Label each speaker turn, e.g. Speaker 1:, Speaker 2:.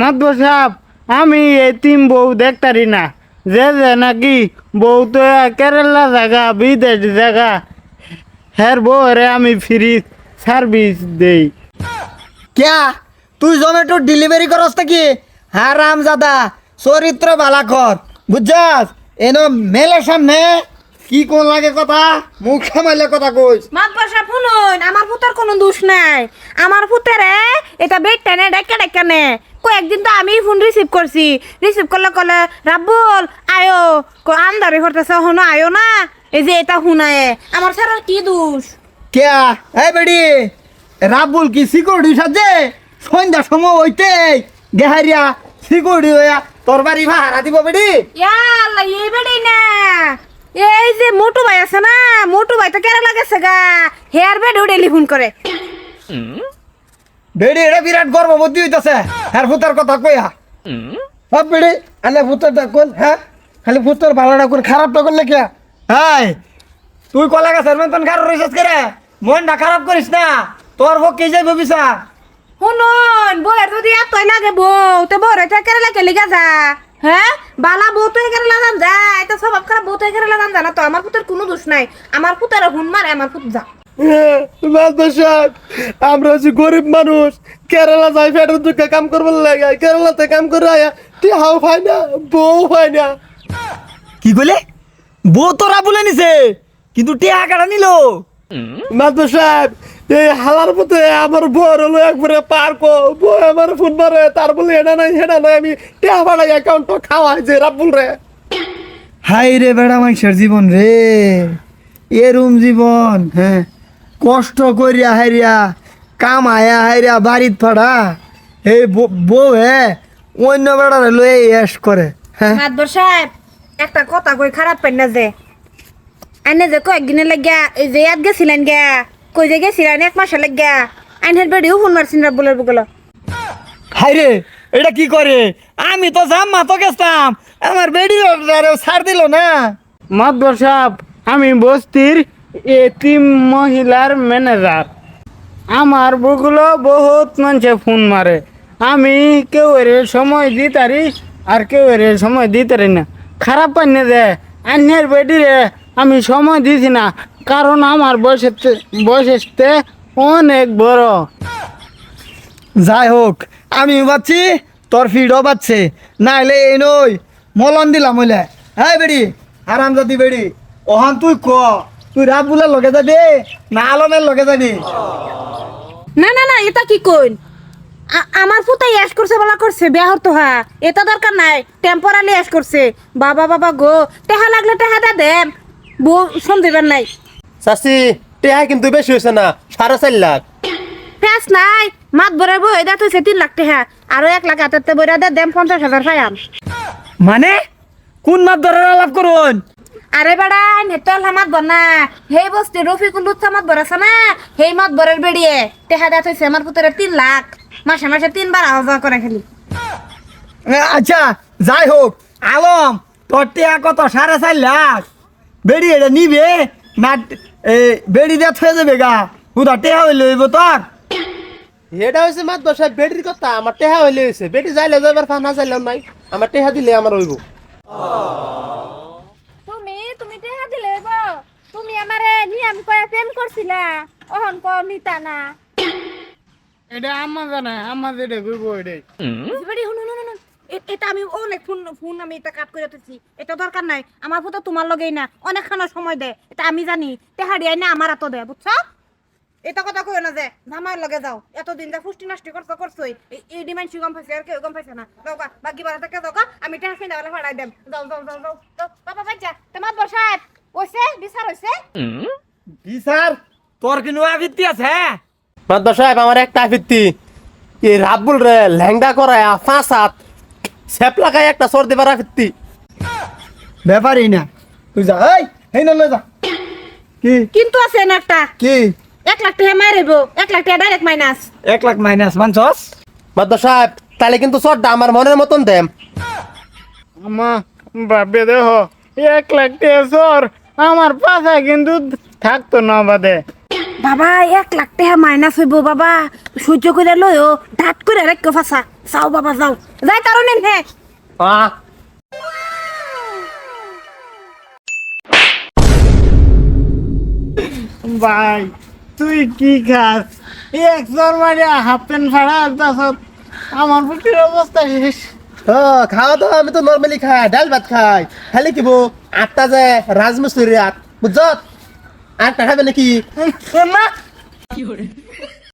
Speaker 1: মাতব সাহেব আমি এতিম বউ দেখতারি না। যে যে নাকি বউ তো কেরালা জায়গা বিদেশ জায়গা হের বউরে আমি ফ্রি সার্ভিস দেই।
Speaker 2: ক্যা? তুই জোম্যাটো ডেলিভারি করস নাকি? হারাম জাদা চরিত্র বালা কর বুঝছাস? এনো মেলের সামনে কি কোন লাগে কথা? মুখ সামাইলে কথা কইস।
Speaker 3: মাত বসা শুনুন আমার পুতের কোনো দোষ নাই। আমার পুতেরে এটা বেড টেনে ডেকে ডেকে নে। কয়েকদিন তো আমি ফোন রিসিভ করছি। রিসিভ করলে কলে রাব্বুল আয়ো। আন্দারে করতেছে হনো আয়ো না? এই যে এটা শুনায়। আমার স্যারের কি দোষ?
Speaker 2: ক্যা? এই বেডি রাবুল কি সিকিউরিটি সাজে সন্ধ্যা সময় হইতে গেহারিয়া সিকিউরিটি হইয়া তোর বাড়ি ভাড়া দিব বেডি।
Speaker 3: ইয়াল্লা এই বেড়ি না। এই যে মোটু ভাই আছে না মোটু ভাই তো কেন লাগেছে গা। হেয়ার বেড ডেলি ফোন করে।
Speaker 2: বেডি, এটা বিরাট গর্ভবতী হইতাছে। হ্যাঁ ভূতের কথা কইয়া সব বেডি আলে ভূতেরটা কোন হ্যাঁ? খালি ভূতের ভালোটা করে খারাপটা করলে কে হাই, তুই কলা গাছের মতন খারাপ রইছিস করে মনটা খারাপ করিস না, তোর পক্ষে যাইব বিচার
Speaker 3: শুনুন, বউয়ের যদি এতই লাগে বউ, তো বউরে তো কেরালা কে লিগা যা হ্যাঁ? বালা বউ তো কেরালা যান যায়, তো স্বভাব খারাপ বউ তো কেরালা যান জানা তো আমার পুতের কোনো দোষ নাই, আমার পুতের হুন মারে, আমার পুত যা।
Speaker 1: মাতব সাহেব আমরা হচ্ছে গরিব মানুষ কেরালা যাই ফেটের দুঃখে কাম করবার লাগে কেরালাতে কাম করে আয়া টিহাও পাই না বউ পাই না।
Speaker 2: কি কইলে? বউ তোরা বলে নিছে কিন্তু টিয়া কাটা নিল।
Speaker 1: মাতব সাহেব এই হালার পথে আমার বউর হলো একবারে পার্ক বউ আমার ফোন মারে তার বলে এটা নাই সেটা নাই আমি টিহা ভাড়াই অ্যাকাউন্ট খাওয়াই যে রাব্বুল রে।
Speaker 2: হাই রে বেড়া মানুষের জীবন রে এরম জীবন হ্যাঁ। কষ্ট করিয়া হাইরিয়া কাম আয়া হাইরিয়া বাড়িত ফাড়া এই বউ- হে অন্য বেড়ারে লয়ে এস করে হ্যাঁ?
Speaker 3: মাতবর সাহেব একটা কথা কই খারাপ পাই না যে। আইনে যে কয়েকদিনে লাগিয়া এই যে ইয়াত গেছিলেন গা কই যে গেছিলেন এক মাসে লাগিয়া আইনের বেড়িও ফোন মারছিন রাব্বুলের বুগল।
Speaker 2: হাই রে এটা কি করে? আমি তো যাম মা তো গেছতাম আমার বেডি ছাড় দিল না।
Speaker 1: মাতবর সাহেব আমি বস্তির এতিম মহিলার ম্যানেজার আমার বুগুলো বহুত মানুষে ফোন মারে। আমি কেউ এর সময় দিতারি আর কেউ এর সময় দিতারি না। খারাপ পাই না যে আন্যের বেডিরে আমি সময় দিছি না, কারণ আমার বয়সের বয়সের অনেক বড়।
Speaker 2: যাই হোক, আমি ভাবছি তোর ফিডও পাচ্ছে। নাইলে এই নই মলন দিলাম হইলে। হ্যাঁ বেড়ি আরাম যদি বেড়ি, ওহান তুই ক? তুই রাবুলের লগে যাবি না আলমের লগে যাবি?
Speaker 3: না না না এটা কি কইন? আমার পুতাই অ্যাশ করছে বলা করছে বিয়া হতো হা। এটা দরকার নাই টেম্পোরালি অ্যাশ করছে। বাবা বাবা গো টেহা লাগলে টেহা দা দেন। বউ সন্দেবেন নাই।
Speaker 4: চাচি টেহা কিন্তু বেশি হয়েছে না সাড়ে চার লাখ।
Speaker 3: ফেস নাই মাত ভরে বই এটা তুই তিন লাখ টেহা। আরও এক লাখ হাতে বইরা দে দেম পঞ্চাশ হাজার পাইয়াম
Speaker 2: মানে? কোন মাপ ধরে লাভ করুন?
Speaker 3: আরে বেড়া নেতল হামাত বনা। হে বস্তি রফিকুল লুচ্ছা মাত বরাছে না? হেই মাত বরের বেড়িয়ে। টেহা দেয়া থইছে আমার পুতরে তিন লাখ। মাসে মাসে তিনবার আওয়া যাওয়া করে খালি।
Speaker 2: আচ্ছা যাই হোক আলম তোর টিয়া কত? সাড়ে চার লাখ। বেড়ি এটা নিবে? না এ, বেড়ি দিয়ে থয়ে যাবে গা। হুদা টিয়া হইলে হইব তোর।
Speaker 4: এটা হয়েছে মাত বসা বেটির কথা। আমার টেহা হইলে হয়েছে বেটি যাইলে যাইবার ফান না যাইলাম নাই। আমার টেহা দিলে আমার হইব
Speaker 3: তুমি তুমি টেহা দিলে গো তুমি নিয়ম কয়ে প্রেম করছিলা অহন ক নিতা না।
Speaker 1: এটা আমার জানা আমার যেটা এটাই
Speaker 3: বেড়ি এ- এটা আমি অনেক ফোন ফোন আমি এটা কাট করে দিচ্ছি এটা দরকার নাই। আমার ফুটো তোমার লগেই না। অনেকখানা সময় দে। এটা আমি জানি। টেহা দিয়ে না আমার হাতও দে বুঝছ? এটা কথা কই না যে জামাইয়ের লগে যাও। এতদিন যা ফুষ্টি নষ্টি করছ করছোই। এই- এই ডিমান্ড গম পাইছে আর কেউ গম পাইছে না। যাও গা বাকি বারা থেকে যাও গা? আমি টেহা কিনে বলে ফাড়াই দেম। যাও যাও যাও যাও যাও। বাবা বাচ্চা তোমার বসাত ওইছে বিচার হইছে।
Speaker 2: বিচার তোর কিন্তু আবৃত্তি আছে
Speaker 4: সাহেব আমার একটা ফিরতি এই রাব্বুল রে ল্যাংডা করায় ফাঁস হাত একটা সর্দি পারা ফিরতি
Speaker 2: ব্যাপারই না। তুই যা এই এই না যা। কি?
Speaker 3: কিন্তু আছে না একটা।
Speaker 2: কি?
Speaker 3: এক লাখ টাকা মাইরেব এক লাখ টাকা ডাইরেক্ট মাইনাস
Speaker 2: এক লাখ মাইনাস মানছস?
Speaker 4: সাহেব তাহলে কিন্তু সরটা আমার মনের মতন দেম।
Speaker 1: আমা ভাবে দেখো এক লাখ আমার পাশা কিন্তু থাকতো না বাদে।
Speaker 3: বাবা এক লাখ টাকা মাইনাস হইব বাবা। সহ্য করে লইও ধাট করে রেখে ফাঁসা। যাও বাবা যাও। যাই কারণে হে।
Speaker 4: আহ
Speaker 1: ভাই তুই কি খাস? এক জ্বর মারিয়া হাফ প্যান্ট ফাড়া তাছত আমার বুটির অবস্থা শেষ।
Speaker 4: খাওয়া দাওয়া আমি তো নর্মালি খাই ডাল ভাত খাই। খালি কিবো আটটা যায় রাজমিস্ত্রি আট। বুঝছত আটটা খাবে নাকি?
Speaker 1: না